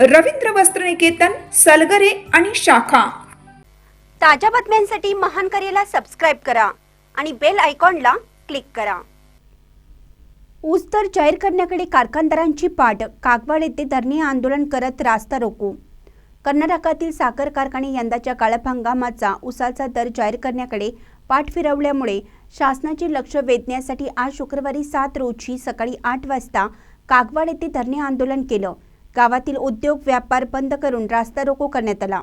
रवींद्र वस्त्रनिकेतन सलगरे आणि शाखा. ताज्या बातम्यांसाठी महान करेला सबस्क्राईब करा आणि बेल आयकॉनला क्लिक करा. ऊस दर जाहीर करण्याकडे कारखानदारांची पाठ कागवाड येथे धरणे आंदोलन करत रास्ता रोको. कर्नाटकातील साखर कारखाने यंदाच्या काळप हंगामाचा उसाचा दर जाहीर करण्याकडे पाठ फिरवल्यामुळे शासनाचे लक्ष वेधण्यासाठी आज शुक्रवारी सात रोजी सकाळी आठ वाजता कागवाड येथे धरणे आंदोलन केलं. गावातील उद्योग व्यापार बंद करून रास्ता रोको करण्यात आला.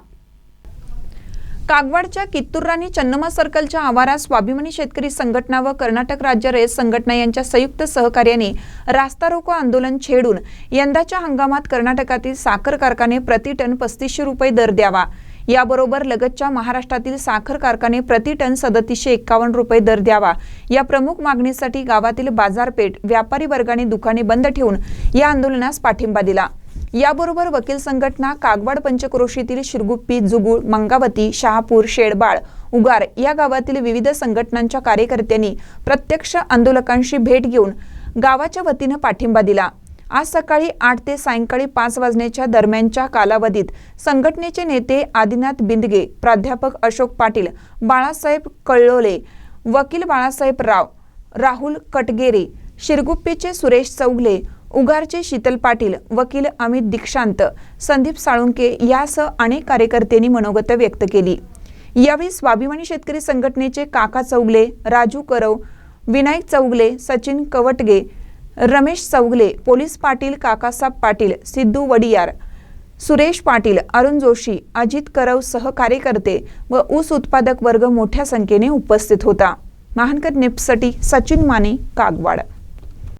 कागवाडच्या कित्तूर राणी चन्नम्मा सर्कलच्या आवारात स्वाभिमानी शेतकरी संघटना व कर्नाटक राज्य रयत संघटना यांच्या संयुक्त सहकार्याने रास्ता रोको आंदोलन छेडून यंदाच्या हंगामात कर्नाटकातील साखर कारखाने प्रति टन पस्तीसशे रुपये दर द्यावा. याबरोबर लगतच्या महाराष्ट्रातील साखर कारखाने प्रति टन सदतीसशे एक्कावन्न रुपये दर द्यावा. या प्रमुख मागणीसाठी गावातील बाजारपेठ व्यापारी वर्गाने दुकाने बंद ठेवून या आंदोलनास पाठिंबा दिला. याबरोबर वकील संघटना कागवाड पंचक्रोशीतील शिरगुप्पी जुगुळ मंगावती शहापूर शेडबाळ उगार या गावातील विविध संघटनांच्या कार्यकर्त्यांनी प्रत्यक्ष आंदोलकांशी भेट घेऊन गावाच्या वतीनं पाठिंबा दिला. आज सकाळी आठ ते सायंकाळी पाच वाजण्याच्या दरम्यानच्या कालावधीत संघटनेचे नेते आदिनाथ बिंदगे प्राध्यापक अशोक पाटील बाळासाहेब कळलोले वकील बाळासाहेब राव राहुल कटगेरे शिरगुप्पीचे सुरेश चौगले उगारचे शीतल पाटील वकील अमित दीक्षांत संदीप साळुंके यासह अनेक कार्यकर्त्यांनी मनोगत व्यक्त केली. यावेळी स्वाभिमानी शेतकरी संघटनेचे काका चौगले राजू करव विनायक चौगले सचिन कवटगे रमेश चौगले पोलीस पाटील काकासाब पाटील सिद्धू वडियार सुरेश पाटील अरुण जोशी अजित करव सह कार्यकर्ते व ऊस उत्पादक वर्ग मोठ्या संख्येने उपस्थित होता. महानकर निपसटी सचिन माने कागवाड.